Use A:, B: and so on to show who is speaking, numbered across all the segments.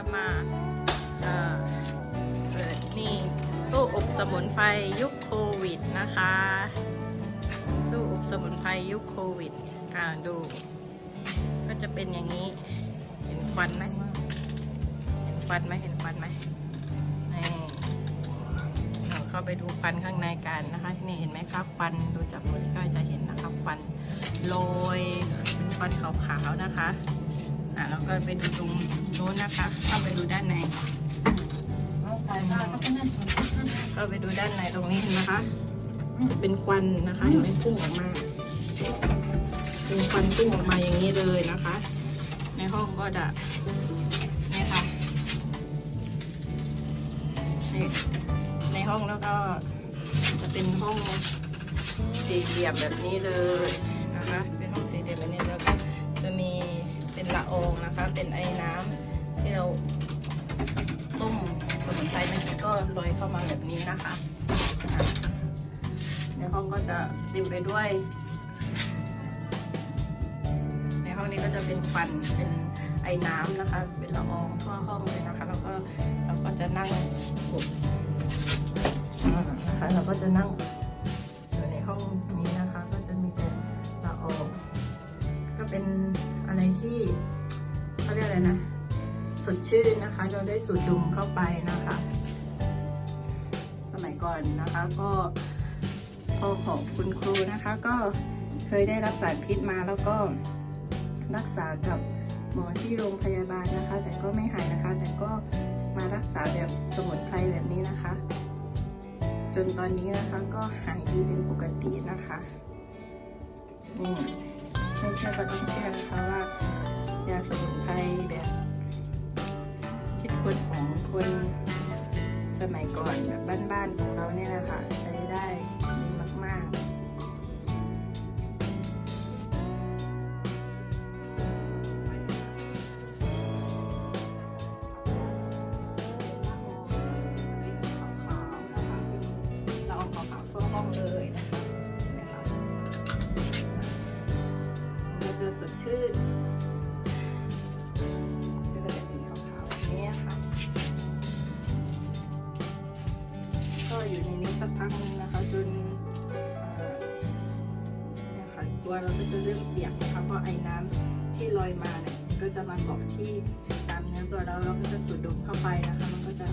A: จะมาเอ่อเปิดนี่ตู้อบสมุนไพรยุคโควิดนะคะตู้อบสมุนไพรยุคโควิดอ่าดู ก็จะเป็นอย่างนี้ เห็นควันไหมเห็นควันไหมเห็นควันไหมนี่เข้าไปดูควันข้างในกันนะคะ นี่เห็นไหมครับควันดูจากมือก็จะเห็นนะคะควันโรยเป็นควันขาวๆนะคะ อ่าแล้วก็ไปดูตรงโน้นนะคะ เข้าไปดูด้านใน เข้าไปดูด้านในตรงนี้เห็นไหมคะ เป็นควันนะคะเห็นไหมพุ่งออกมา เป็นควันพุ่งออกมาอย่างนี้เลยนะคะ ในห้องก็จะเนี่ยค่ะในห้องแล้วก็จะเป็นห้องสี่เหลี่ยมแบบนี้เลย องนะคะ เป็นไอ้น้ำที่เราต้มสมุนไพรมันก็ลอยเข้ามาแบบนี้นะคะในห้องก็จะเต็มไปด้วย ในห้องนี้ก็จะเป็นควันเป็นไอ้น้ำนะคะ เป็นละอองทั่วห้องเลยนะคะ แล้วก็เราก็จะนั่งอบนะคะเราก็จะนั่งอยู่ในห้องนี้นะคะ ก็จะมีแต่ละอองก็เป็นอะไรที่ นะ สดชื่นนะคะ เราได้สูดดมเข้าไปนะคะ สมัยก่อนนะคะก็พ่อของคุณครูนะคะ ก็เคยได้รับสารพิษมาแล้วก็รักษากับหมอที่โรงพยาบาลนะคะ แต่ก็ไม่หายนะคะ แต่ก็มารักษาแบบสมุนไพรแบบนี้นะคะ จนตอนนี้นะคะก็หายดีเป็นปกตินะคะนี่ไม่เชื่อก็ต้องเชื่อนะคะว่ายาสมุนไพร มัยก่อนแบบบ้านๆของเราเนี่ยนะคะใช้ได้ดีมากๆขาวๆ ก็อยู่ในนี้สักพักหนึงนะคะจนนะค่ะตัวเราก็จะเริ่มเปียกนะคะเพราะไอ้น้ำที่ลอยมาเนี่ยก็จะมาเกาะที่ตามเนื้อตัวเราเราก็จะสูดดมเข้าไปนะคะ มันก็จะ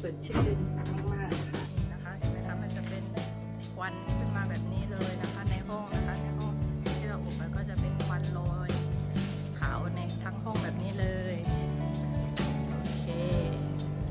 A: สดชื่นมากๆ